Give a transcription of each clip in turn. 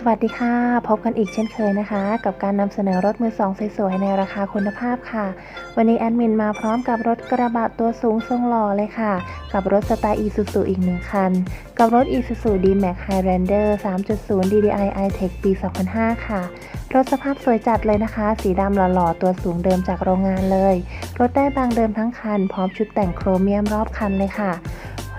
สวัสดีค่ะ พบกันอีกเช่นเคยนะคะ กับการนำเสนอรถมือสองสวยๆในราคาคุณภาพค่ะ วันนี้แอดมินมาพร้อมกับรถกระบะตัวสูงทรงหล่อเลยค่ะ กับรถสไตล์ Isuzu อีกหนึ่งคัน กับรถ Isuzu D-Max Highlander 3.0 DDI i-Tech ปี 2005 ค่ะ รถสภาพสวยจัดเลยนะคะ สีดำหล่อๆตัวสูงเดิมจากโรงงานเลย รถได้บางเดิมทั้งคัน พร้อมชุดแต่งโครเมียมรอบคันเลยค่ะ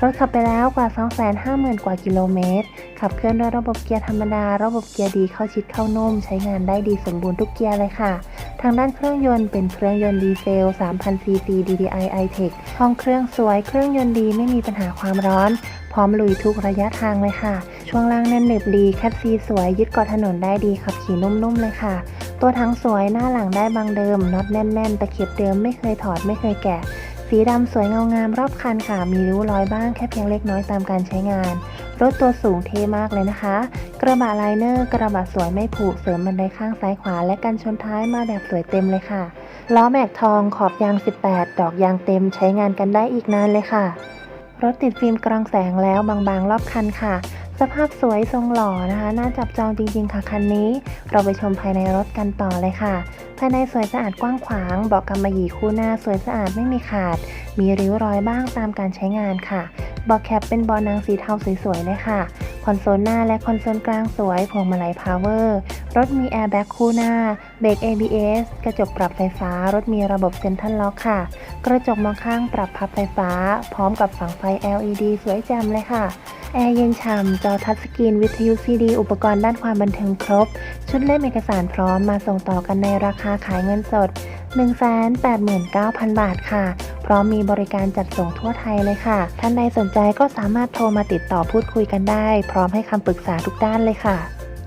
รถขับไปแล้วกว่า 250,000 กว่ากิโลเมตร ขับเคลื่อนด้วยระบบเกียร์ธรรมดา ระบบเกียร์ดีเข้าชิดเข้านุ่ม ใช้งานได้ดีสมบูรณ์ทุกเกียร์เลยค่ะ ทางด้านเครื่องยนต์เป็นเครื่องยนต์ดีเซล 3,000ซีซี DDI i-Tech ห้องเครื่องสวย เครื่องยนต์ดีไม่มีปัญหาความร้อน พร้อมลุยทุกระยะทางเลยค่ะ ช่วงล่างแน่นหนึบดี แคปซีสวย ยึดเกาะถนนได้ดี ขับขี่นุ่มๆเลยค่ะ ตัวถังสวย หน้าหลังได้บางเดิม น็อตแน่นๆ ตะเข็บเดิมไม่เคยถอดไม่เคยแกะ สีดำสวยเงางามรอบคันค่ะ มีริ้วรอยบ้างแค่เพียงเล็กน้อยตามการใช้งาน รถตัวสูงเท่มากเลยนะคะ กระบะไลเนอร์ กระบะสวยไม่ผุเสริมบันไดข้างซ้ายขวา และกันชนท้ายมาแบบสวยเต็มเลยค่ะ ล้อแม็กทองขอบยาง 18 ดอกยางเต็มใช้งานกันได้อีกนานเลยค่ะ รถติดฟิล์มกรองแสงแล้วบางๆ รอบคันค่ะ สภาพสวยทรงหล่อนะคะ น่าจับจองจริงๆค่ะคันนี้ เราไปชมภายในรถกันต่อเลยค่ะ ภายในสวยสะอาดกว้างขวางเบาะกำมะหยี่คู่หน้าสวยสะอาดไม่มีขาด มีริ้วรอยบ้างตามการใช้งานค่ะเบาะแคปเป็นเบาะนังสีเทาสวยๆเลยค่ะ คอนโซลหน้าและคอนโซลกลางสวยพวงมาลัยพาวเวอร์ รถมีแอร์แบ็กคู่หน้า เบรก ABS กระจกปรับไฟฟ้า รถมีระบบเซ็นทรัลล็อกค่ะ กระจกมองข้างปรับพับไฟฟ้า พร้อมกับฝังไฟ LED สวยแจ่มเลยค่ะ แอร์เย็นฉ่ำจอทัชสกรีนวิทยุซีดี อุปกรณ์ด้านความบันเทิงครบ ชุดเล่มเอกสารพร้อมมาส่งต่อกันในราคาขายเงินสด 189,000 บาทค่ะ พร้อมมีบริการจัดส่งทั่วไทยเลยค่ะ ท่านใดสนใจก็สามารถโทรมาติดต่อพูดคุยกันได้ พร้อมให้คำปรึกษาทุกด้านเลยค่ะ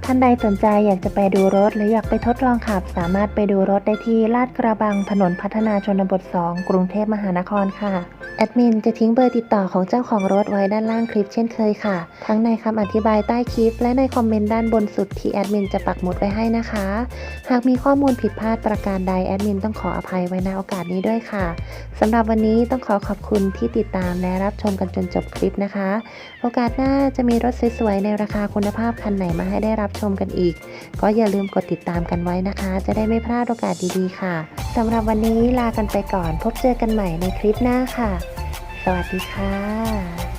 ท่านใดสนใจอยากจะไปดูรถ หรืออยากไปทดลองขับ สามารถไปดูรถได้ที่ลาดกระบังถนนพัฒนาชนบท 2 กรุงเทพมหานครค่ะ แอดมินจะทิ้งเบอร์ติดต่อของเจ้าของรถไว้ด้านล่างคลิปเช่นเคยค่ะ ทั้งในคำอธิบายใต้คลิป และในคอมเมนต์ด้านบนสุดที่แอดมินจะปักหมุดไว้ให้นะคะ หากมีข้อมูลผิดพลาดประการใดแอดมินต้องขออภัยไว้ในโอกาสนี้ด้วยค่ะสำหรับวันนี้ต้องขอขอบคุณที่ติดตามและรับชมกันจนจบคลิปนะคะ โอกาสหน้าจะมีรถสวยๆในราคาคุณภาพคันไหนมาให้ได้รับชมกันอีก ก็อย่าลืมกดติดตามกันไว้นะคะ จะได้ไม่พลาดโอกาสดีๆค่ะสำหรับวันนี้ลากันไปก่อน พบเจอกันใหม่ในคลิปหน้าค่ะ สวัสดีค่ะ